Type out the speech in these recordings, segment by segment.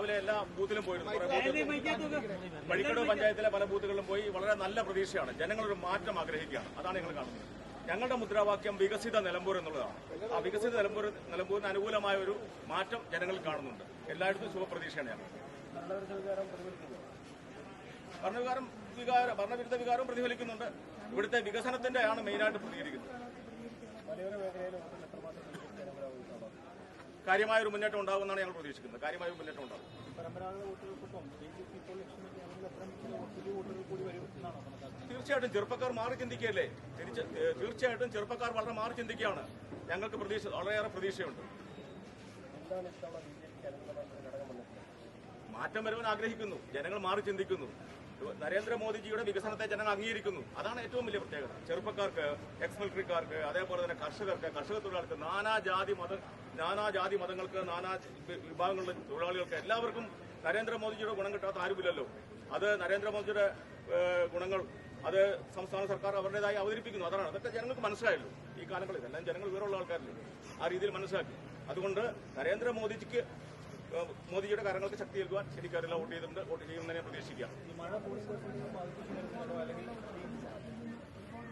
രാവിലെ എല്ലാ ബൂത്തിലും പോയിരുന്നു. വഴിക്കടവ് പഞ്ചായത്തിലെ പല ബൂത്തുകളിലും പോയി വളരെ നല്ല പ്രതീക്ഷയാണ്. ജനങ്ങളൊരു മാറ്റം ആഗ്രഹിക്കുകയാണ്. അതാണ് ഞങ്ങൾ കാണുന്നത്. ഞങ്ങളുടെ മുദ്രാവാക്യം വികസിത നിലമ്പൂർ എന്നുള്ളതാണ്. ആ വികസിത നിലമ്പൂർ നിലമ്പൂരിന് അനുകൂലമായ ഒരു മാറ്റം ജനങ്ങൾ കാണുന്നുണ്ട്. എല്ലായിടത്തും ശുഭപ്രതീക്ഷയാണ് ഞങ്ങൾ. ഭരണവികാരം വികാര ഭരണവിരുദ്ധ വികാരം പ്രതിഫലിക്കുന്നുണ്ട്. ഇവിടുത്തെ വികസനത്തിന്റെയാണ് മെയിനായിട്ട് പ്രതികരിക്കുന്നത്. കാര്യമായ ഒരു മുന്നേറ്റം ഉണ്ടാകുമെന്നാണ് ഞങ്ങൾ പ്രതീക്ഷിക്കുന്നത്. കാര്യമായ ഒരു മുന്നേറ്റം ഉണ്ടാകും തീർച്ചയായിട്ടും ചെറുപ്പക്കാർ മാറി ചിന്തിക്കുകയല്ലേ? തീർച്ചയായിട്ടും ചെറുപ്പക്കാർ വളരെ മാറി ചിന്തിക്കുകയാണ്. ഞങ്ങൾക്ക് പ്രതീക്ഷ വളരെയേറെ പ്രതീക്ഷയുണ്ട്. മാറ്റം വരുവാൻ ആഗ്രഹിക്കുന്നു. ജനങ്ങൾ മാറി ചിന്തിക്കുന്നു. നരേന്ദ്രമോദിജിയുടെ വികസനത്തെ ജനങ്ങൾ അംഗീകരിക്കുന്നു. അതാണ് ഏറ്റവും വലിയ പ്രത്യേകത. ചെറുപ്പക്കാർക്ക് എക്സ് മിലിറ്ററിക്കാർക്ക് അതേപോലെ തന്നെ കർഷകർക്ക് കർഷക തൊഴിലാളികൾക്ക് നാനാജാതി മത നാനാജാതി മതങ്ങൾക്ക് നാനാ വിഭാഗങ്ങളിലെ തൊഴിലാളികൾക്ക് എല്ലാവർക്കും നരേന്ദ്രമോദിജിയുടെ ഗുണം കിട്ടാത്ത ആരുമില്ലല്ലോ. അത് നരേന്ദ്രമോദിജിയുടെ ഏഹ്, ഗുണങ്ങൾ അത് സംസ്ഥാന സർക്കാർ അവരുടേതായി അവതരിപ്പിക്കുന്നു. അതാണ് അതൊക്കെ ജനങ്ങൾക്ക് മനസ്സിലായല്ലോ. ഈ കാലങ്ങളിൽ എല്ലാം ജനങ്ങൾ വിവരമുള്ള ആൾക്കാരില്ലേ? ആ രീതിയിൽ മനസ്സിലാക്കി. അതുകൊണ്ട് നരേന്ദ്രമോദിജിക്ക് മോദിജിയുടെ കാര്യങ്ങൾക്ക് ശക്തി നൽകുവാൻ എനിക്കറിയില്ല വോട്ട് ചെയ്തിട്ടുണ്ട്. വോട്ട് ചെയ്യുന്നതിനെ പ്രതീക്ഷിക്കാം ഈ മഴ പോളിംഗ് പെർസെന്റേജ് ബാധിച്ചു വരുന്നുണ്ടോ അല്ലെങ്കിൽ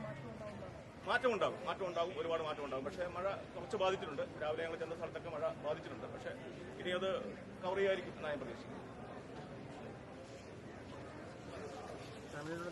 മാറ്റം ഉണ്ടാകും മാറ്റം ഉണ്ടാകും ഒരുപാട് മാറ്റം ഉണ്ടാകും പക്ഷേ മഴ കുറച്ച് ബാധിച്ചിട്ടുണ്ട്. രാവിലെ ഞങ്ങൾ ചെന്ന സ്ഥലത്തൊക്കെ മഴ ബാധിച്ചിട്ടുണ്ട്. പക്ഷേ ഇനി അത് കവർ ചെയ്യാതിരിക്കും എന്നാണ് ഞാൻ പ്രതീക്ഷിക്കുന്നത്. ഫാമിലിയോട്